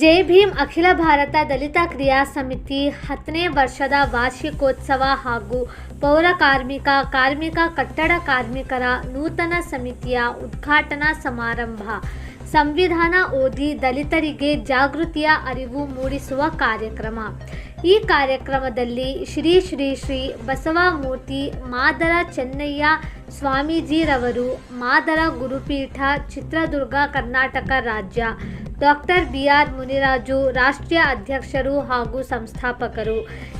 ಜೈ ಭೀಮ್ ಅಖಿಲ ಭಾರತ ದಲಿತ ಕ್ರಿಯಾ ಸಮಿತಿ ಹತ್ತನೇ ವರ್ಷದ ವಾರ್ಷಿಕೋತ್ಸವ ಹಾಗೂ ಪೌರ ಕಾರ್ಮಿಕ ಕಾರ್ಮಿಕ ಕಟ್ಟಡ ಕಾರ್ಮಿಕರ ನೂತನ ಸಮಿತಿಯ ಉದ್ಘಾಟನಾ ಸಮಾರಂಭ. ಸಂವಿಧಾನ ಓದಿ ದಲಿತರಿಗೆ ಜಾಗೃತಿಯ ಅರಿವು ಮೂಡಿಸುವ ಕಾರ್ಯಕ್ರಮ. ಈ ಕಾರ್ಯಕ್ರಮದಲ್ಲಿ ಶ್ರೀ ಶ್ರೀ ಶ್ರೀ ಬಸವಮೂರ್ತಿ ಮಾದರ ಚೆನ್ನಯ್ಯ ಸ್ವಾಮೀಜಿರವರು ಮಾದರ ಗುರುಪೀಠ ಚಿತ್ರದುರ್ಗ ಕರ್ನಾಟಕ ರಾಜ್ಯ, ಡಾಕ್ಟರ್ ಬಿ ಆರ್ ಮುನಿರಾಜು ರಾಷ್ಟ್ರೀಯ ಅಧ್ಯಕ್ಷರು ಹಾಗೂ ಸಂಸ್ಥಾಪಕರು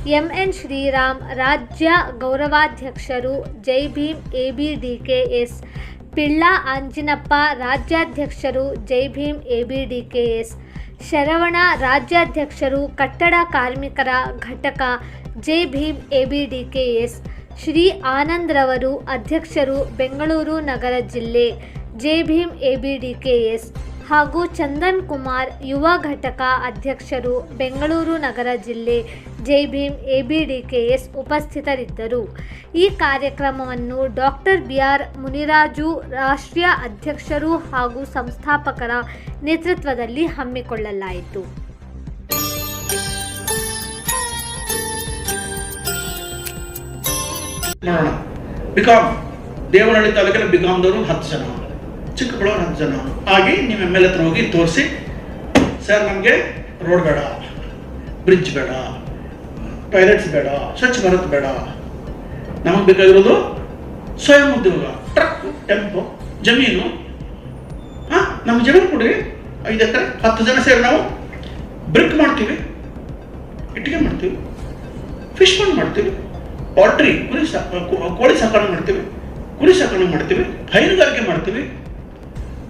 ಎಂ ಎನ್ ಶ್ರೀರಾಮ್ ರಾಜ್ಯ ಗೌರವಾಧ್ಯಕ್ಷರು Jai Bhim A B D K S, Pilla Anjinappa ರಾಜ್ಯಾಧ್ಯಕ್ಷರು Jai Bhim A B D K S Sharavana ರಾಜ್ಯಾಧ್ಯಕ್ಷರು, ಕಟ್ಟಡ ಕಾರ್ಮಿಕರ ಘಟಕ Jai Bhim A B D K S Shri ಆನಂದ್ರವರು ಅಧ್ಯಕ್ಷರು, ಬೆಂಗಳೂರು ನಗರ ಜಿಲ್ಲೆ Jai Bhim A B D K S ಹಾಗೂ ಚಂದನ್ ಕುಮಾರ್ ಯುವ ಘಟಕ ಅಧ್ಯಕ್ಷರು, ಬೆಂಗಳೂರು ನಗರ ಜಿಲ್ಲೆ Jai Bhim, A B D K S ಉಪಸ್ಥಿತರಿದ್ದರು. ಈ ಕಾರ್ಯಕ್ರಮವನ್ನು ಡಾಕ್ಟರ್ ಬಿ ಆರ್ ಮುನಿರಾಜು, ರಾಷ್ಟ್ರೀಯ ಅಧ್ಯಕ್ಷರು ಹಾಗೂ ಸಂಸ್ಥಾಪಕರ ನೇತೃತ್ವದಲ್ಲಿ ಹಮ್ಮಿಕೊಳ್ಳಲಾಯಿತು. ಬಿಕಾಮ್ ದೇವನಹಳ್ಳಿ ತಾಲೂಕಿನ ಬಿಕಾಮ್ದವರು ಹತ್ತು ಜನ. ಚಿಕ್ಕಬಳ್ಳಾಪುರ ಹತ್ತು ಜನ. ಹಾಗೆ ನೀವು ಎಂ ಎಲ್ ಹತ್ರ ಹೋಗಿ ತೋರಿಸಿ, ಸರ್, ನಮಗೆ ರೋಡ್ ಬೇಡ, ಬ್ರಿಡ್ಜ್ ಬೇಡ ಟಾಯ್ಲೆಟ್ಸ್ ಬೇಡ, ಸ್ವಚ್ಛ ಭಾರತ್ ಬೇಡ. ನಮಗೆ ಬೇಕಾಗಿರೋದು ಸ್ವಯಂ ಉದ್ಯೋಗ. ಟ್ರಕ್, ಟೆಂಪೋ, ಜಮೀನು. ಹಾಂ ನಮ್ಮ ಜಮೀನು ಕೊಡ್ರಿ ಐದು ಎಕರೆ, ಹತ್ತು ಜನ ಸೇರಿ ನಾವು ಬ್ರಿಕ್ ಮಾಡ್ತೀವಿ. ಇಟ್ಟಿಗೆ ಮಾಡ್ತೀವಿ. ಫಿಶ್ ಫಂಡ್ ಮಾಡ್ತೀವಿ. ಪಾಲ್ಟ್ರಿ ಕುರಿ ಸಾ ಕೋಳಿ ಸಾಕಣೆ ಮಾಡ್ತೀವಿ. ಕುರಿ ಸಾಕಣೆ ಮಾಡ್ತೀವಿ. ಹೈನುಗಾರಿಕೆ ಮಾಡ್ತೀವಿ.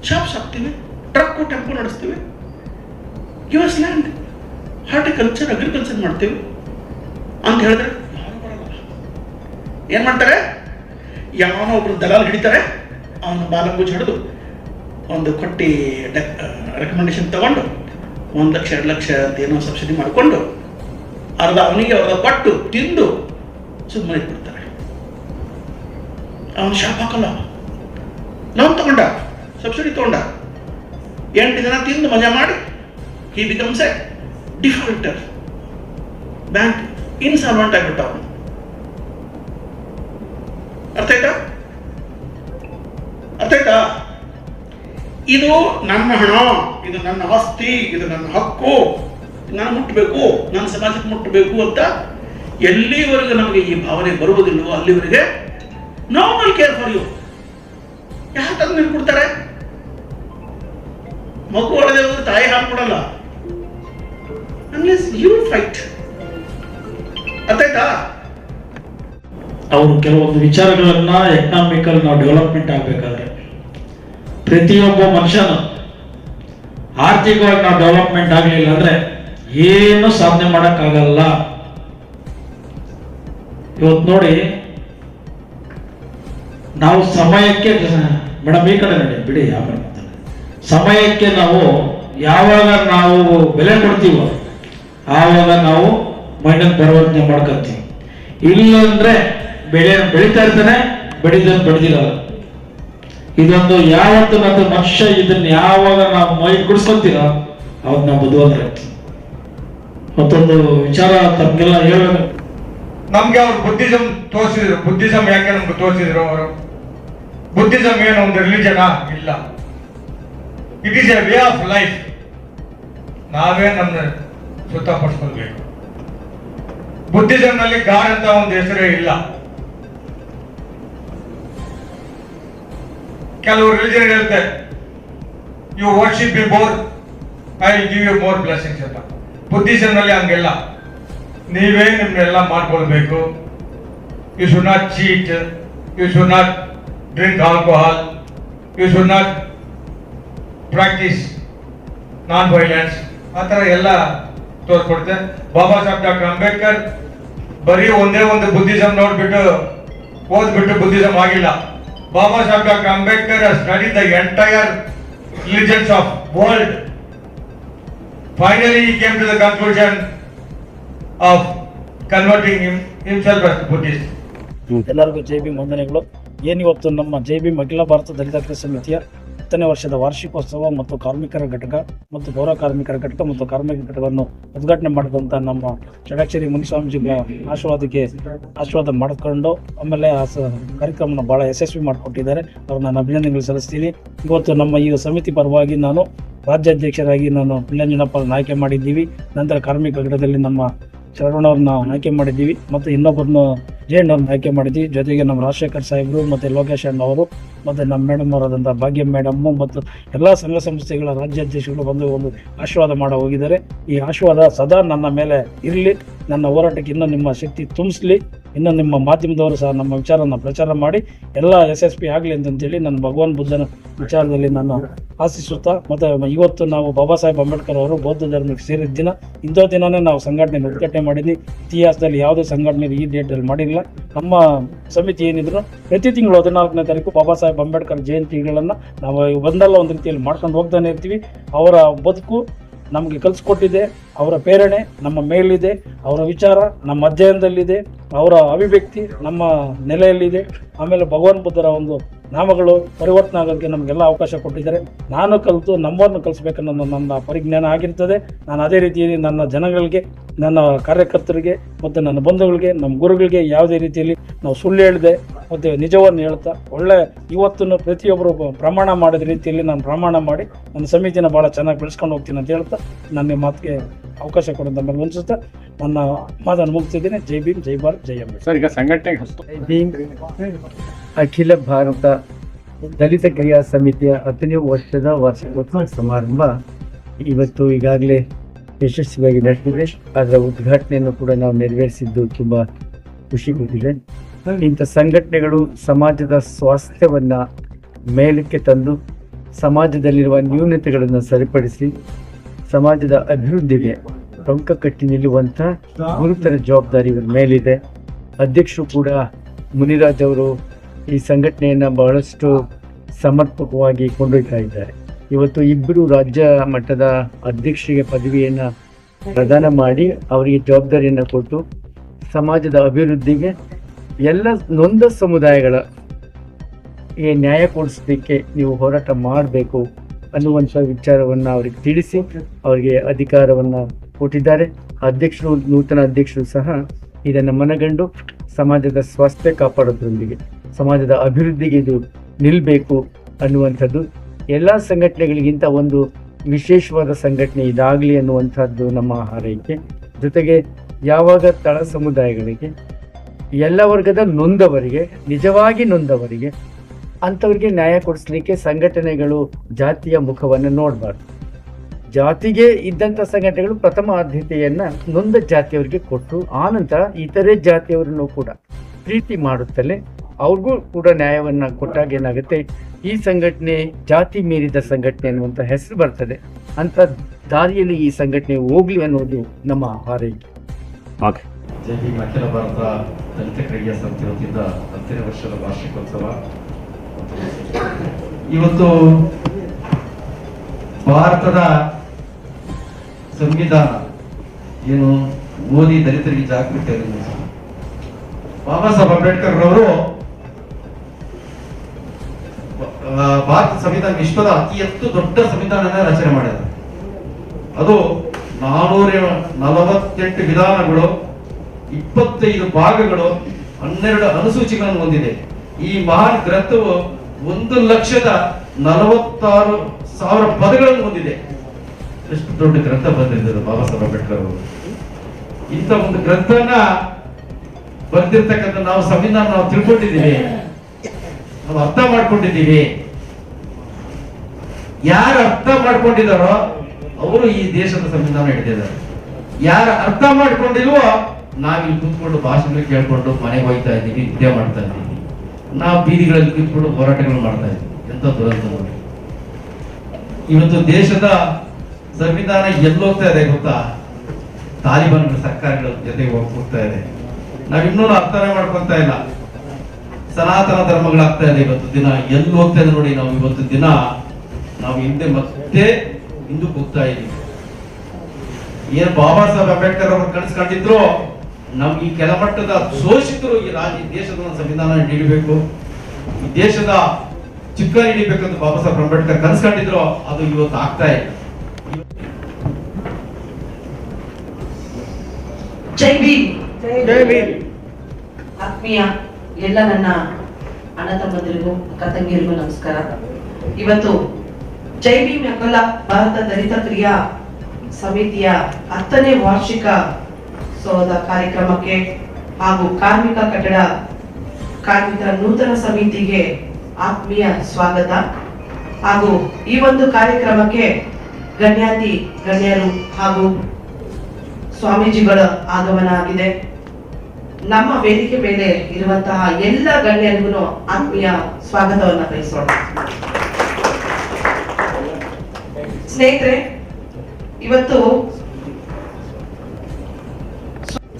ಶಾಪ್ಸ್ ಹಾಕ್ತೀವಿ ಟ್ರಕ್ಕು ಟೆಂಪೋ ನಡೆಸ್ತೀವಿ. Use land horticulture agriculture ಮಾಡ್ತೀವಿ. ಅಂತ ಹೇಳಿದ್ರೆ. ಏನ್ ಮಾಡ್ತಾರೆ? ಯಾವನೋ ಒಬ್ರು ದಲಾಲ್ ಹಿಡಿತಾರೆ. ಅವನು ಬಾಲಂಗೂಜ್ ಹಿಡಿದು ಒಂದು ಕೊಟ್ಟಿ ರೆಕಮೆಂಡೇಶನ್ ತಗೊಂಡು ಒಂದು ಲಕ್ಷ, ಎರಡು ಲಕ್ಷ ಅಂತ ಏನೋ ಸಬ್ಸಿಡಿ ಮಾಡಿಕೊಂಡು ಅರ್ಧ ಅವನಿಗೆ, ಅರ್ಧ ಪಟ್ಟು ತಿಂದು ಸುಮ್ಮನೆ ಇಟ್ಬಿಡ್ತಾರೆ. ಅವನು ಶಾಪ್ ಹಾಕಲ್ಲ. ಲೋನ್ ತಗೊಂಡ, ಸಬ್ಸಿಡಿ ತಗೊಂಡ. ಎಂಟು ದಿನ ತಿಂದು ಮಜಾ ಮಾಡಿ he becomes a defaulter bank insolvent ಆಗ್ಬಿಟ್ಟ ಅವನು ಅರ್ಥ ಆಯ್ತಾ? ಅರ್ಥ ಆಯ್ತಾ? ಇದು ನನ್ನ ಹಣ, ಇದು ನನ್ನ ಆಸ್ತಿ, ಇದು ನನ್ನ ಹಕ್ಕು, ನಾನು ಮುಟ್ಟಬೇಕು, ನನ್ನ ಸಮಾಜಕ್ಕೆ ಮುಟ್ಟಬೇಕು ಅಂತ ಎಲ್ಲಿವರೆಗೂ ನಮಗೆ ಈ ಭಾವನೆ ಬರುವುದಿಲ್ಲವೋ ಅಲ್ಲಿವರೆಗೆ ನೋ ಕೇರ್ ಫಾರ್ ಯು ಯಾರು ತಂದು ನೀನು ಕೊಡ್ತಾರೆ? ಮಗು ಒಳಗೆ ಹೋದ್ರೆ ತಾಯಿ ಹಾಲು ಕೊಡಲ್ಲ ಅನ್ಲೆಸ್ ಯು ಫೈಟ್ ಅರ್ಥ ಆಯ್ತಾ ಅವರು ಕೆಲವೊಂದು ವಿಚಾರಗಳನ್ನ ಎಕನಾಮಿಕಲ್ ನಾವು ಡೆವಲಪ್ಮೆಂಟ್ ಆಗಬೇಕಾದ್ರೆ. ಪ್ರತಿಯೊಬ್ಬ ಮನುಷ್ಯನು ಆರ್ಥಿಕವಾಗಿ ನಾವು ಡೆವಲಪ್ಮೆಂಟ್ ಆಗಲಿಲ್ಲ ಅಂದ್ರೆ ಏನು ಸಾಧನೆ ಮಾಡೋಕ್ಕಾಗಲ್ಲ. ಇವತ್ತು ನೋಡಿ, ನಾವು ಸಮಯಕ್ಕೆ ಮೇಡಮ್ ಈ ಕಡೆ ನೋಡಿ, ಬಿಡಿ ಯಾವ ಸಮಯಕ್ಕೆ ನಾವು ಯಾವಾಗ ನಾವು ಬೆಲೆ ಕೊಡ್ತೀವೋ, ಆವಾಗ ನಾವು ಮೈಂಡನ್ನು ಪರಿವರ್ತನೆ ಇಲ್ಲ ಅಂದ್ರೆ ಬೆಳೆ ಬೆಳೀತಾ ಇರ್ತಾನೆ ಬೆಳೆದ ಬೆಳೆದಿರಲ್ಲ ಇದೊಂದು ಯಾವತ್ತು ಮತ್ತು ಮನುಷ್ಯ ಇದನ್ನ ಯಾವಾಗ ನಾವು ಮೈ ಗುಡಿಸ್ಕೊಂತೀರ ಅವತ್ತು ನಾವು ಮತ್ತೊಂದು ವಿಚಾರ ತಮ್ಗೆಲ್ಲ ಹೇಳ್ಬೇಕು ನಮ್ಗೆ ಅವ್ರು ಬುದ್ಧಿಸಂ ತೋರಿಸಿದ್ರು. ಬುದ್ಧಿಸಂ ಯಾಕೆ ನಮ್ಗೆ ತೋರಿಸಿದ್ರು ಅವರು? ಬುದ್ಧಿಸಂ ಏನು ಒಂದು ರಿಲಿಜನಾ ಇಲ್ಲ. It is a way of life ನಾವೇ ನಮ್ಮನ್ನ ಸುತ್ತಪಡಿಸ್ಕೊಳ್ಬೇಕು ಬುದ್ಧಿಸಮ್ನಲ್ಲಿ ಗಾಡ್ ಅಂತ ಒಂದು ಹೆಸರೇ ಇಲ್ಲ. ಕೆಲವು ರಿಲಿಜನ್ ಹೇಳುತ್ತೆ you worship be more I give you more blessings ಅಂತ. ಬುದ್ಧಿಸಮ್ನಲ್ಲಿ ಹಂಗೆಲ್ಲ. ನೀವೇ ನಿಮ್ನೆಲ್ಲ ಮಾಡ್ಕೊಳ್ಬೇಕು. You should not cheat you should not drink alcohol you should not practise non violence ಆ ಥರ ಎಲ್ಲ ತೋರಿಸ್ಕೊಡುತ್ತೆ ಬಾಬಾ ಸಾಹೇಬ್ ಡಾಕ್ಟರ್ ಅಂಬೇಡ್ಕರ್ ಬರೀ ಒಂದೇ ಒಂದು ಬುದ್ಧಿಸಮ್ ನೋಡ್ಬಿಟ್ಟು ಓದ್ಬಿಟ್ಟು ಬುದ್ಧಿಸಮ್ ಆಗಿಲ್ಲ. Baba Saheb doctor Ambedkar study the entire religions of world finally came to the conclusion of converting him himself as Buddhist. ಎಲ್ಲರಿಗೂ ಜೈ ಭೀಮ್ ವಂದನೆಗಳು. ಏನಿವತ್ತು ನಮ್ಮ ಜೈ ಭೀಮ್ ಅಖಿಲ ಭಾರತ ದಲಿತ ಸಮಿತಿಯ ಹತ್ತನೇ ವರ್ಷದ ವಾರ್ಷಿಕೋತ್ಸವ ಮತ್ತು ಕಾರ್ಮಿಕರ ಘಟಕ ಮತ್ತು ಪೌರ ಕಾರ್ಮಿಕರ ಘಟಕ ಮತ್ತು ಕಾರ್ಮಿಕ ಘಟಕವನ್ನು ಉದ್ಘಾಟನೆ ಮಾಡಿದಂಥ ನಮ್ಮ ಷಡಾಕ್ಷರಿ ಮುನಿಸ್ವಾಮೀಜಿಗಳ ಆಶೀರ್ವಾದಕ್ಕೆ ಆಶೀರ್ವಾದ ಮಾಡಿಕೊಂಡು ಆಮೇಲೆ ಆ ಕಾರ್ಯಕ್ರಮನ ಭಾಳ ಯಶಸ್ವಿ ಮಾಡಿಕೊಟ್ಟಿದ್ದಾರೆ. ಅವ್ರನ್ನ ನಾನು ಅಭಿನಂದನೆಗಳು ಸಲ್ಲಿಸ್ತೀನಿ. ಇವತ್ತು ನಮ್ಮ ಈ ಸಮಿತಿ ಪರವಾಗಿ ನಾನು ರಾಜ್ಯಾಧ್ಯಕ್ಷರಾಗಿ ನಾನು ಪಿಳ್ಳಂಜನಪ್ಪರನ್ನ ಆಯ್ಕೆ ಮಾಡಿದ್ದೀವಿ. ನಂತರ ಕಾರ್ಮಿಕ ಘಟಕದಲ್ಲಿ ನಮ್ಮ ಶರವಣವ್ರನ್ನ ಆಯ್ಕೆ ಮಾಡಿದ್ದೀವಿ. ಮತ್ತು ಇನ್ನೊಬ್ಬರನ್ನು ಜಯಣ್ಣ ಅವ್ರನ್ನ ಆಯ್ಕೆ ಮಾಡಿದ್ದೀವಿ. ಜೊತೆಗೆ ನಮ್ಮ ರಾಜಶೇಖರ್ ಸಾಹೇಬರು ಮತ್ತು ಲೋಕೇಶ್ ಅಣ್ಣ ಅವರು ಮತ್ತು ನಮ್ಮ ಮೇಡಮ್ ಅವರಾದಂಥ ಭಾಗ್ಯ ಮೇಡಮ್ಮು ಮತ್ತು ಎಲ್ಲ ಸಂಘ ಸಂಸ್ಥೆಗಳ ರಾಜ್ಯಾಧ್ಯಕ್ಷರು ಬಂದು ಒಂದು ಆಶೀರ್ವಾದ ಮಾಡ ಹೋಗಿದ್ದಾರೆ. ಈ ಆಶೀರ್ವಾದ ಸದಾ ನನ್ನ ಮೇಲೆ ಇರಲಿ. ನನ್ನ ಹೋರಾಟಕ್ಕೆ ಇನ್ನೂ ನಿಮ್ಮ ಶಕ್ತಿ ತುಂಬಿಸಲಿ. ಇನ್ನು ನಿಮ್ಮ ಮಾಧ್ಯಮದವರು ಸಹ ನಮ್ಮ ವಿಚಾರನ ಪ್ರಚಾರ ಮಾಡಿ. ಎಲ್ಲ ಯಶಸ್ವಿ ಆಗಲಿ ಅಂತಂತೇಳಿ ನನ್ನ ಭಗವಾನ್ ಬುದ್ಧನ ವಿಚಾರದಲ್ಲಿ ನಾನು ಆಶಿಸುತ್ತಾ, ಮತ್ತು ಇವತ್ತು ನಾವು ಬಾಬಾ ಸಾಹೇಬ್ ಅಂಬೇಡ್ಕರ್ ಅವರು ಬೌದ್ಧ ಧರ್ಮಕ್ಕೆ ಸೇರಿದ ದಿನ. ಇಂಥ ದಿನವೇ ನಾವು ಸಂಘಟನೆ ಉದ್ಘಾಟನೆ ಮಾಡಿದ್ವಿ. ಇತಿಹಾಸದಲ್ಲಿ ಯಾವುದೇ ಸಂಘಟನೆ ಈ ಡೇಟಲ್ಲಿ ಮಾಡಿಲ್ಲ. ನಮ್ಮ ಸಮಿತಿ ಏನಿದ್ರು ಪ್ರತಿ ತಿಂಗಳು ಹದಿನಾಲ್ಕನೇ ತಾರೀಕು ಬಾಬಾ ಅಂಬೇಡ್ಕರ್ ಜಯಂತಿಗಳನ್ನು ನಾವು ಒಂದಲ್ಲ ಒಂದು ರೀತಿಯಲ್ಲಿ ಮಾಡ್ಕೊಂಡು ಹೋಗ್ತಾನೆ ಇರ್ತೀವಿ. ಅವರ ಬದುಕು ನಮಗೆ ಕಲಿಸ್ಕೊಟ್ಟಿದೆ. ಅವರ ಪ್ರೇರಣೆ ನಮ್ಮ ಮೇಲಿದೆ. ಅವರ ವಿಚಾರ ನಮ್ಮ ಅಧ್ಯಯನದಲ್ಲಿದೆ. ಅವರ ಅಭಿವ್ಯಕ್ತಿ ನಮ್ಮ ನೆಲೆಯಲ್ಲಿದೆ. ಆಮೇಲೆ ಭಗವಾನ್ ಬುದ್ಧರ ಒಂದು ನಾಮಗಳು ಪರಿವರ್ತನೆ ಆಗೋದಕ್ಕೆ ನಮಗೆಲ್ಲ ಅವಕಾಶ ಕೊಟ್ಟಿದ್ದಾರೆ. ನಾನು ಕಲಿತು ನಮ್ಮನ್ನು ಕಲಿಸ್ಬೇಕನ್ನೋದು ನನ್ನ ಪರಿಜ್ಞಾನ ಆಗಿರ್ತದೆ. ನಾನು ಅದೇ ರೀತಿಯಲ್ಲಿ ನನ್ನ ಜನಗಳಿಗೆ, ನನ್ನ ಕಾರ್ಯಕರ್ತರಿಗೆ ಮತ್ತು ನನ್ನ ಬಂಧುಗಳಿಗೆ, ನಮ್ಮ ಗುರುಗಳಿಗೆ ಯಾವುದೇ ರೀತಿಯಲ್ಲಿ ನಾವು ಸುಳ್ಳು ಹೇಳಿದೆ ಮತ್ತು ನಿಜವನ್ನು ಹೇಳ್ತಾ ಒಳ್ಳೆ ಇವತ್ತನ್ನು ಪ್ರತಿಯೊಬ್ಬರು ಪ್ರಮಾಣ ಮಾಡಿದ ರೀತಿಯಲ್ಲಿ ನಾನು ಪ್ರಮಾಣ ಮಾಡಿ ನನ್ನ ಸಮಿತಿನ ಭಾಳ ಚೆನ್ನಾಗಿ ಬೆಳೆಸ್ಕೊಂಡು ಹೋಗ್ತೀನಿ ಅಂತ ಹೇಳ್ತಾ ನನ್ನ ಮಾತಿಗೆ ಅವಕಾಶ ಕೊಡೋದು ಮೇಲೆ ಅನಿಸುತ್ತಾ ನನ್ನ ಮಾತನ್ನು ಮುಗಿಸಿದ್ದೇನೆ. ಜೈ ಭೀಮ್ ಜೈ ಭಾರತ್ ಜೈ ಅಂಬೇಡ್ಕರ್. ಸರ್ ಈಗ ಸಂಘಟನೆಗೆ ಭೀಮ್. ಅಖಿಲ ಭಾರತ ದಲಿತ ಕ್ರಿಯಾ ಸಮಿತಿಯ ಹತ್ತನೇ ವರ್ಷದ ವಾರ್ಷಿಕೋತ್ಸವ ಸಮಾರಂಭ ಇವತ್ತು ಈಗಾಗಲೇ ಯಶಸ್ವಿಯಾಗಿ ನಡೆದಿದೆ. ಅದರ ಉದ್ಘಾಟನೆಯನ್ನು ಕೂಡ ನಾವು ನೆರವೇರಿಸಿದ್ದು ತುಂಬ ಖುಷಿ ಕೊಟ್ಟಿದೆ. ಇಂಥ ಸಂಘಟನೆಗಳು ಸಮಾಜದ ಸ್ವಾಸ್ಥ್ಯವನ್ನು ಮೇಲಕ್ಕೆ ತಂದು ಸಮಾಜದಲ್ಲಿರುವ ನ್ಯೂನತೆಗಳನ್ನು ಸರಿಪಡಿಸಿ ಸಮಾಜದ ಅಭಿವೃದ್ಧಿಗೆ ಟೊಂಕ ಕಟ್ಟಿ ನಿಲ್ಲುವಂತ ಗುರುತರ ಜವಾಬ್ದಾರಿ ಇವರ ಮೇಲಿದೆ. ಅಧ್ಯಕ್ಷರು ಕೂಡ ಮುನಿರಾಜ್ ಅವರು ಈ ಸಂಘಟನೆಯನ್ನು ಬಹಳಷ್ಟು ಸಮರ್ಪಕವಾಗಿ ಕೊಂಡೊಯ್ತಾ ಇದ್ದಾರೆ. ಇವತ್ತು ಇಬ್ಬರು ರಾಜ್ಯ ಮಟ್ಟದ ಅಧ್ಯಕ್ಷರಿಗೆ ಪದವಿಯನ್ನು ಪ್ರದಾನ ಮಾಡಿ ಅವರಿಗೆ ಜವಾಬ್ದಾರಿಯನ್ನು ಕೊಟ್ಟು ಸಮಾಜದ ಅಭಿವೃದ್ಧಿಗೆ ಎಲ್ಲ ನೊಂದ ಸಮುದಾಯಗಳ ಈ ನ್ಯಾಯ ಕೊಡಿಸಲಿಕ್ಕೆ ನೀವು ಹೋರಾಟ ಮಾಡಬೇಕು ಅನ್ನುವಂಥ ವಿಚಾರವನ್ನು ಅವರಿಗೆ ತಿಳಿಸಿ, ಅವರಿಗೆ ಅಧಿಕಾರವನ್ನು ಕೊಟ್ಟಿದ್ದಾರೆ ಅಧ್ಯಕ್ಷರು, ನೂತನ ಅಧ್ಯಕ್ಷರು ಸಹ ಇದನ್ನು ಮನಗಂಡು ಸಮಾಜದ ಸ್ವಾಸ್ಥ್ಯ ಕಾಪಾಡೋದ್ರೊಂದಿಗೆ, ಸಮಾಜದ ಅಭಿವೃದ್ಧಿಗೆ ಇದು ನಿಲ್ಲಬೇಕು ಅನ್ನುವಂಥದ್ದು, ಎಲ್ಲ ಸಂಘಟನೆಗಳಿಗಿಂತ ಒಂದು ವಿಶೇಷವಾದ ಸಂಘಟನೆ ಇದಾಗಲಿ ಅನ್ನುವಂಥದ್ದು ನಮ್ಮ ಹಾರೈಕೆ. ಜೊತೆಗೆ ಯಾವಾಗ ತಳ ಸಮುದಾಯಗಳಿಗೆ, ಎಲ್ಲ ವರ್ಗದ ನೊಂದವರಿಗೆ, ನಿಜವಾಗಿ ನೊಂದವರಿಗೆ, ಅಂಥವ್ರಿಗೆ ನ್ಯಾಯ ಕೊಡಿಸ್ಲಿಕ್ಕೆ ಸಂಘಟನೆಗಳು ಜಾತಿಯ ಮುಖವನ್ನು ನೋಡಬಾರ್ದು. ಜಾತಿಗೆ ಇದ್ದಂಥ ಸಂಘಟನೆಗಳು ಪ್ರಥಮ ಆದ್ಯತೆಯನ್ನ ನೊಂದ ಜಾತಿಯವರಿಗೆ ಕೊಟ್ಟು ಆನಂತರ ಇತರೆ ಜಾತಿಯವರನ್ನು ಕೂಡ ಪ್ರೀತಿ ಮಾಡುತ್ತಲೇ ಅವ್ರಿಗೂ ಕೂಡ ನ್ಯಾಯವನ್ನ ಕೊಟ್ಟಾಗ ಏನಾಗುತ್ತೆ? ಈ ಸಂಘಟನೆ ಜಾತಿ ಮೀರಿದ ಸಂಘಟನೆ ಅನ್ನುವಂಥ ಹೆಸರು ಬರ್ತದೆ. ಅಂತ ದಾರಿಯಲ್ಲಿ ಈ ಸಂಘಟನೆ ಹೋಗ್ಲಿ ಅನ್ನೋದು ನಮ್ಮ ಹಾರೈಕೆ ಅಖಿಲ ಭಾರತ ದಲಿತ ಕ್ರಿಯಾ ಸಮಿತಿ ವತಿಯಿಂದ ಹತ್ತನೇ ವರ್ಷದ ವಾರ್ಷಿಕೋತ್ಸವ. ಇವತ್ತು ಭಾರತದ ಸಂವಿಧಾನ. ಏನು ಓದಿ ದಲಿತರಿಗೆ ಜಾಗೃತಿ. ಬಾಬಾ ಸಾಹೇಬ್ ಅಂಬೇಡ್ಕರ್ ಅವರು ಭಾರತ ಸಂವಿಧಾನ ವಿಶ್ವದ ಅತಿ ಹೆಚ್ಚು ದೊಡ್ಡ ಸಂವಿಧಾನನ ರಚನೆ ಮಾಡಿದ್ದಾರೆ. ಅದು ನಾನೂರ ನಲವತ್ತೆಂಟು ವಿಧಾನಗಳು, ಇಪ್ಪತ್ತೈದು ಭಾಗಗಳು, ಹನ್ನೆರಡು ಅನುಸೂಚಿಗಳನ್ನು ಹೊಂದಿದೆ. ಈ ಮಹಾನ್ ಗ್ರಂಥವು ಒಂದು ಲಕ್ಷದ ನಲವತ್ತಾರು ಸಾವಿರ ಪದಗಳನ್ನು ಹೊಂದಿದೆ. ಎಷ್ಟು ದೊಡ್ಡ ಗ್ರಂಥ ಬಂದಿದ್ದಾರೆ ಬಾಬಾ ಸಾಹೇಬ್ ಅಂಬೇಡ್ಕರ್ ಅವರು. ಇಂಥ ಒಂದು ಗ್ರಂಥನ ಬಂದಿರ್ತಕ್ಕಂಥ ನಾವು ಸಂವಿಧಾನ ನಾವು ತಿಳ್ಕೊಂಡಿದ್ದೀವಿ. ನಾವು ಅರ್ಥ ಮಾಡ್ಕೊಂಡಿದ್ದೀವಿ. ಯಾರು ಅರ್ಥ ಮಾಡ್ಕೊಂಡಿದಾರೋ ಅವರು ಈ ದೇಶದ ಸಂವಿಧಾನ ಹಿಡಿದಿದ್ದಾರೆ. ಯಾರು ಅರ್ಥ ಮಾಡ್ಕೊಂಡಿಲ್ವೋ ನಾವಿಲ್ಲಿ ಕೂತ್ಕೊಂಡು ಭಾಷಣ ಕೇಳ್ಕೊಂಡು ಮನೆಗೆ ಹೋಗ್ತಾ ಇದ್ದೀವಿ ವಿದ್ಯೆ ಮಾಡ್ತಾ ಇದ್ದೀವಿ. ನಾವು ಬೀದಿಗಳಲ್ಲಿ ಕೂತ್ಕೊಂಡು ಹೋರಾಟಗಳು ಮಾಡ್ತಾ ಇದ್ದೀವಿ. ಎಂತ ದುರಂತ ಇವತ್ತು ದೇಶದ ಸಂವಿಧಾನ ಎಲ್ಲೋಗ್ತಾ ಇದೆ ಗೊತ್ತಾ? ತಾಲಿಬಾನ್ ಸರ್ಕಾರಗಳ ಜೊತೆ ಹೋಗ್- ಹೋಗ್ತಾ ಇದೆ. ನಾವಿನ್ನೂ ಅರ್ಥನೇ ಮಾಡ್ಕೊತಾ ಇಲ್ಲ. ಸನಾತನ ಧರ್ಮಗಳಾಗ್ತಾ ಇದೆ ಇವತ್ತು ದಿನ. ಎಲ್ಲಿ ಹೋಗ್ತಾ ಇದೆ ನೋಡಿ ನಾವು ಇವತ್ತು ದಿನ. ನಾವು ಹಿಂದೆ ಮತ್ತೆ ಹಿಂದಕ್ಕೆ ಹೋಗ್ತಾ ಇದೀವಿ. ಏನ್ ಬಾಬಾ ಸಾಹೇಬ್ ಅಂಬೇಡ್ಕರ್ ಅವರು ಕನಸು ಕಂಡಿದ್ರು ನಮ್ ಈ ಕೆಳಮಟ್ಟದ ಶೋಷಿತರು ಈ ರಾಜ್ಯ ದೇಶದ ಸಂವಿಧಾನ ನೀಡಬೇಕು. ಈ ದೇಶದ ಚಿಕ್ಕ ಹಿಡಿಬೇಕಂತ ಬಾಬಾ ಸಾಹೇಬ್ ಅಂಬೇಡ್ಕರ್ ಕನಸ್ಕೊಂಡಿದ್ರು ಅದು ಇವತ್ತು ಆಗ್ತಾ ಇಲ್ಲ. ಜೈ ಭೀಮ್. ಆತ್ಮೀಯ ಎಲ್ಲ ನನ್ನ ಅಣ್ಣ ತಮ್ಮಂದಿರಿಗೂ ಅಕ್ಕ ತಂಗಿಯರಿಗೂ ನಮಸ್ಕಾರ. ಇವತ್ತು ಜೈ ಭೀಮ್ ಎಂಬಲ್ಲ ಭಾರತ ದಲಿತ ಕ್ರಿಯಾ ಸಮಿತಿಯ ಹತ್ತನೇ ವಾರ್ಷಿಕ ಸೋದ ಕಾರ್ಯಕ್ರಮಕ್ಕೆ ಹಾಗೂ ಕಾರ್ಮಿಕ ಕಟ್ಟಡ ಕಾರ್ಮಿಕರ ನೂತನ ಸಮಿತಿಗೆ ಆತ್ಮೀಯ ಸ್ವಾಗತ. ಹಾಗೂ ಈ ಒಂದು ಕಾರ್ಯಕ್ರಮಕ್ಕೆ ಗಣ್ಯಾತಿ, ಗಣ್ಯರು ಹಾಗೂ ಸ್ವಾಮೀಜಿಗಳ ಆಗಮನ ಆಗಿದೆ. ನಮ್ಮ ವೇದಿಕೆ ಮೇಲೆ ಇರುವಂತಹ ಎಲ್ಲ ಗಣ್ಯರಿಗೂ ಆತ್ಮೀಯ ಸ್ವಾಗತವನ್ನು ಬಯಸೋಣ ಸ್ನೇಹಿತರೆ, ಇವತ್ತು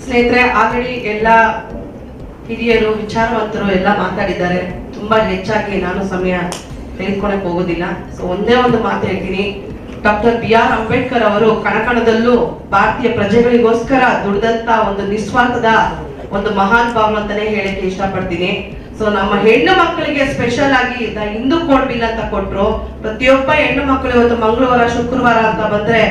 ಸ್ನೇಹಿತರೆ, ಆಲ್ರೆಡಿ ಎಲ್ಲ ಹಿರಿಯರು, ವಿಚಾರವಂತರು ಎಲ್ಲ ಮಾತಾಡಿದ್ದಾರೆ. ತುಂಬಾ ಹೆಚ್ಚಾಗಿ ನಾನು ಸಮಯ ತೆಗೆದುಕೊಳಕ್ ಹೋಗೋದಿಲ್ಲ. ಸೊ ಒಂದೇ ಒಂದು ಮಾತು ಹೇಳ್ತೀನಿ. ಡಾಕ್ಟರ್ ಬಿ ಆರ್ ಅಂಬೇಡ್ಕರ್ ಅವರು ಕಣಕಣದಲ್ಲೂ ಭಾರತೀಯ ಪ್ರಜೆಗಳಿಗೋಸ್ಕರ ದುಡಿದಂತ ಒಂದು ನಿಸ್ವಾರ್ಥದ ಒಂದು ಮಹಾನ್ ಭಾವ ಅಂತಾನೆ ಹೇಳಕ್ಕೆ ಇಷ್ಟಪಡ್ತೀನಿ. ಸೊ ನಮ್ಮ ಹೆಣ್ಣು ಮಕ್ಕಳಿಗೆ ಸ್ಪೆಷಲ್ ಆಗಿ ಹಿಂದೂ ಕೋಡ್ ಬಿಲ್ ಅಂತ ಕೊಟ್ರು. ಪ್ರತಿಯೊಬ್ಬ ಹೆಣ್ಣು ಮಕ್ಕಳು ಇವತ್ತು ಮಂಗಳವಾರ, ಶುಕ್ರವಾರ ಅಂತ ಬಂದ್ರೆ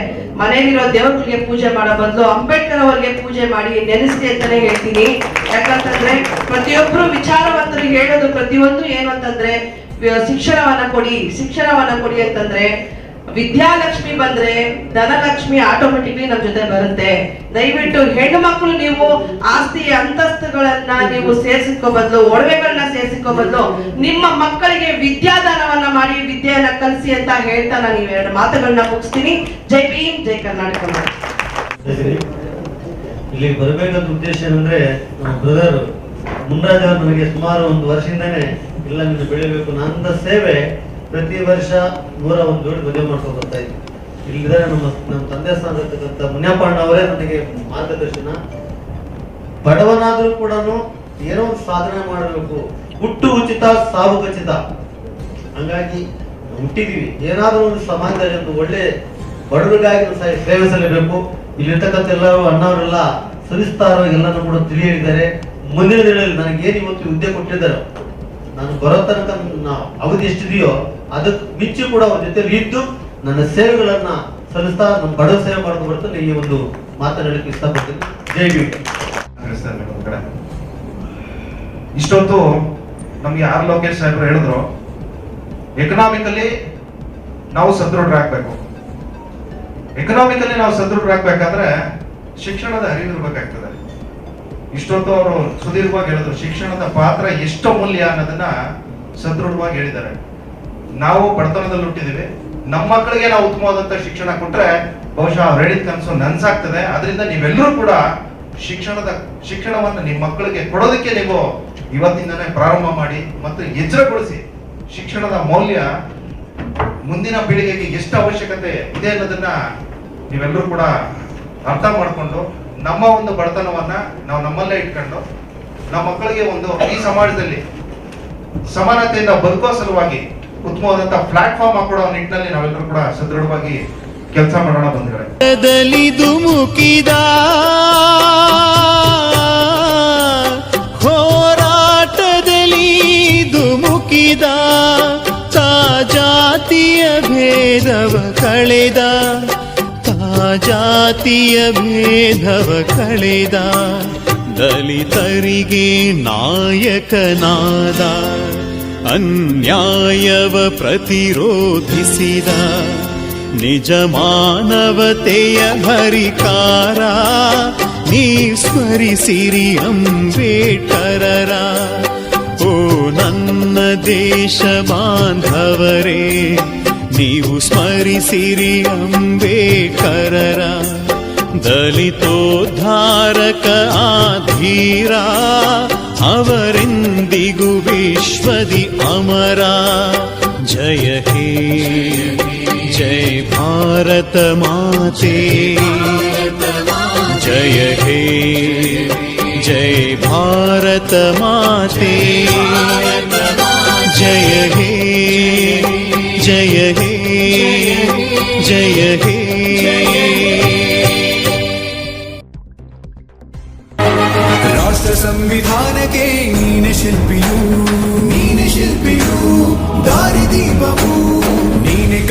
ಮನೆಯಲ್ಲಿರೋ ದೇವರುಗಳಿಗೆ ಪೂಜೆ ಮಾಡೋ ಬದಲು ಅಂಬೇಡ್ಕರ್ ಅವರಿಗೆ ಪೂಜೆ ಮಾಡಿ ನೆನೆಸಿ ಅಂತಾನೆ ಹೇಳ್ತೀನಿ. ಯಾಕಂತಂದ್ರೆ ಪ್ರತಿಯೊಬ್ರು ವಿಚಾರವಂತರು ಹೇಳೋದು ಪ್ರತಿಯೊಂದು ಏನು ಅಂತಂದ್ರೆ ಶಿಕ್ಷಣವನ್ನ ಕೊಡಿ ಶಿಕ್ಷಣವನ್ನ ಕೊಡಿ ಅಂತಂದ್ರೆ ವಿದ್ಯಾಲಕ್ಷ್ಮಿ ಬಂದ್ರೆ ಧನಲಕ್ಷ್ಮಿ ಆಟೋಮೆಟಿಕ್ಲಿ ನಮ್ ಜೊತೆ ಬರುತ್ತೆ ದಯವಿಟ್ಟು ಹೆಣ್ಣು ಮಕ್ಕಳು ನೀವು ಆಸ್ತಿ ಅಂತಸ್ತುಗಳನ್ನ ನೀವು ಸೇರ್ಸಿಕೋ ಬದಲು, ಒಡವೆಗಳನ್ನ ಸೇರ್ಸಿಕೋ ಬದಲು, ನಿಮ್ಮ ಮಕ್ಕಳಿಗೆ ವಿದ್ಯಾದಾನವನ್ನ ಮಾಡಿ, ವಿದ್ಯೆಯನ್ನ ಕಲಿಸಿ ಅಂತ ಹೇಳ್ತಾ ನಾನು ಎರಡು ಮಾತುಗಳನ್ನ ಮುಗಿಸ್ತೀನಿ ಜೈ ಭೀಮ್, ಜೈ ಕರ್ನಾಟಕ. ಇಲ್ಲಿ ಬರಬೇಕಾದ ಉದ್ದೇಶ ಏನಂದ್ರೆ, ನಮ್ಮ ಬ್ರದರ್ ನನಗೆ ಸುಮಾರು ಒಂದು ವರ್ಷದಿಂದಾನೆ ಇಲ್ಲ ನೀನು ಬೆಳಿಬೇಕು ನನ್ನ ಸೇವೆ ಪ್ರತಿ ವರ್ಷ ನೂರ ಒಂದು ಜೋಡಿ ಮದುವೆ ಮಾಡ್ಕೊಂಡು ಬರ್ತಾ ಇದ್ವಿ ಇಲ್ಲಿದ್ರೆ ನಮ್ಮ ನಮ್ಮ ತಂದೆ ಸ್ಥಾನದಲ್ಲಿರ್ತಕ್ಕಂಥ ಮುನ್ಯಪ್ಪಣ್ಣ ಅವರೇ ನನಗೆ ಮಾರ್ಗದರ್ಶನ. ಬಡವನಾದ್ರೂ ಕೂಡ ಏನೋ ಒಂದು ಸಾಧನೆ ಮಾಡಬೇಕು. ಹುಟ್ಟು ಉಚಿತ, ಸಾವು ಖಚಿತ. ಹಂಗಾಗಿ ಹುಟ್ಟಿದೀವಿ. ಏನಾದ್ರೂ ಒಂದು ಸಮಾಜದಲ್ಲಿ ಒಂದು ಒಳ್ಳೆ ಬಡವರಿಗಾಗಿ ಸೇವೆ ಸಲ್ಲಬೇಕು ಇಲ್ಲಿರ್ತಕ್ಕಂಥ ಎಲ್ಲರೂ ಅಣ್ಣವರೆಲ್ಲ ಸರಿಸ್ತಾರೋ ಎಲ್ಲನೂ ಕೂಡ ತಿಳಿಯಲಿದ್ದಾರೆ. ಮುಂದಿನ ದಿನದಲ್ಲಿ ನನಗೆ ಏನು ಇವತ್ತು ಹುದ್ದೆ ಕೊಟ್ಟಿದ್ದಾರೆ. ನಾನು ಬರೋ ತನಕ ಅವಧಿ ಎಷ್ಟಿದೆಯೋ ಅದಕ್ಕೆ ಮಿಚ್ಚು ಕೂಡ ಅವ್ರ ಜೊತೆಲಿ ಇದ್ದು ನನ್ನ ಸೇವೆಗಳನ್ನ ಸಲ್ಲಿಸ್ತಾ ನಮ್ಮ ಬಡವ ಸೇವೆ ಮಾಡ್ಕೊಂಡು ಬರ್ತಾನೆ ಈ ಒಂದು ಮಾತನಾಡಲಿಕ್ಕೆ ಇಷ್ಟಪಡ್ತೀನಿ. ಜೈ ಬಿ ಇಷ್ಟೊತ್ತು ನಮ್ಗೆ ಯಾರು ಲೋಕೇಶ್ ಸಾಹೇಬ್ರು ಹೇಳಿದ್ರು ಎಕನಾಮಿಕಲಿ ನಾವು ಸದೃಢರಾಗಬೇಕು. ಎಕನಾಮಿಕಲಿ ನಾವು ಸದೃಢರಾಗ್ಬೇಕಾದ್ರೆ ಶಿಕ್ಷಣದ ಅರಿವಿರ್ಬೇಕಾಗ್ತದೆ ಇಷ್ಟೊತ್ತು ಅವರು ಸುದೀರ್ಘವಾಗಿ ಹೇಳಿದ್ರು, ಶಿಕ್ಷಣದ ಪಾತ್ರ ಎಷ್ಟು ಮೌಲ್ಯ ಅನ್ನೋದನ್ನ ಸದೃಢವಾಗಿ ಹೇಳಿದ್ದಾರೆ. ನಾವು ಬಡತನದಲ್ಲಿ ಹುಟ್ಟಿದೀವಿ ನಮ್ಮ ಮಕ್ಕಳಿಗೆ ನಾವು ಉತ್ತಮವಾದಂತ ಶಿಕ್ಷಣ ಕೊಟ್ರೆ ಬಹುಶಃ ಅವ್ರು ಹೇಳಿದ ಕನಸು ನನ್ಸಾಗ್ತದೆ. ಅದರಿಂದ ನೀವೆಲ್ಲರೂ ಕೂಡ ಶಿಕ್ಷಣದ, ಶಿಕ್ಷಣವನ್ನು ನಿಮ್ಮ ಮಕ್ಕಳಿಗೆ ಕೊಡೋದಕ್ಕೆ ನೀವು ಇವತ್ತಿಂದನೇ ಪ್ರಾರಂಭ ಮಾಡಿ ಮತ್ತು ಎಚ್ಚರಗೊಳಿಸಿ ಶಿಕ್ಷಣದ ಮೌಲ್ಯ ಮುಂದಿನ ಪೀಳಿಗೆಗೆ ಎಷ್ಟು ಅವಶ್ಯಕತೆ ಇದೆ ಅನ್ನೋದನ್ನ ನೀವೆಲ್ಲರೂ ಕೂಡ ಅರ್ಥ ಮಾಡಿಕೊಂಡು ನಮ್ಮ ಒಂದು ಬಡತನವನ್ನ ನಾವು ನಮ್ಮಲ್ಲೇ ಇಟ್ಕೊಂಡು ನಮ್ಮ ಮಕ್ಕಳಿಗೆ ಒಂದು ಈ ಸಮಾಜದಲ್ಲಿ ಸಮಾನತೆಯಿಂದ ಬದುಕೋ ಸಲುವಾಗಿ ಉತ್ತಮವಾದಂತ ಪ್ಲಾಟ್ಫಾರ್ಮ್ ಹಾಕೊಡೋ ನಿಟ್ಟಿನಲ್ಲಿ ನಾವೆಲ್ಲರೂ ಕೂಡ ಸದೃಢವಾಗಿ ಕೆಲಸ ಮಾಡೋಣ ದಲಿ ಧುಮುಕಿದ ಹೋರಾಟದಲ್ಲಿ ಧುಮುಕಿದ ಜಾತಿಯ ಭೇದವ ಕಳೆದ ಜಾತಿಯ ಭೇದವ ಕಳೆದ, ದಲಿತರಿಗೆ ನಾಯಕನಾದ ಅನ್ಯಾಯವ ಪ್ರತಿರೋಧಿಸಿದ ನಿಜ ಮಾನವತೆಯ ಹರಿಕಾರ ನೀ ಸ್ಮರಿಸಿರಿ ಅಂಬೇಡ್ಕರರ ಓ ನನ್ನ ದೇಶ ಬಾಂಧವರೇ ನೀವು ಸ್ಮರಿಸಿರಿ ಅಂಬೇಡ್ಕರರ ದಲಿತೋದ್ಧಾರಕ ಆಧೀರ ಅವರೆಂದಿಗೂ ವಿಶ್ವದಿ ಅಮರ ಜಯ ಹೇ ಜಯ ಭಾರತ ಮಾತೆ ಜಯ ಹೇ ಜಯ ಭಾರತ ಮಾತೆ ಜಯ ಹೇ ಜಯ ಹೇ ಜಯ ಹೇ ರಾಷ್ಟ್ರ ಸಂವಿಧಾನಕ್ಕೆ ನೀನೆ ಶಿಲ್ಪಿಯು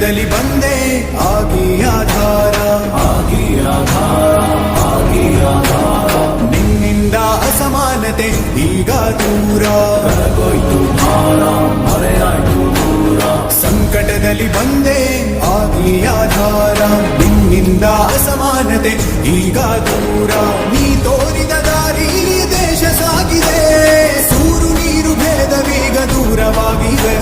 ಸಂಕಟದಲ್ಲಿ ಬಂದೆ, ಆಗಿ ಆಧಾರ. ಆಗಿ ಆಧಾರ ಆಗಿ ಆಧಾರ ನಿನ್ನಿಂದ ಅಸಮಾನತೆ, ಈಗ ದೂರ. ಕರಗೋಯ್ತು ಭಾರ ಮರೆಯಾಯ್ತು ದೂರ ಸಂಕಟದಲ್ಲಿ ಬಂದೆ, ಆಗಿ ಆಧಾರ. ನಿನ್ನಿಂದ ಅಸಮಾನತೆ, ಈಗ ದೂರ. ನೀ ತೋರಿದ ದಾರಿ ದೇಶ ಸಾಗಿದೆ. ಸೂರು ನೀರು ಭೇದವೀಗ ದೂರವಾಗಿದೆ.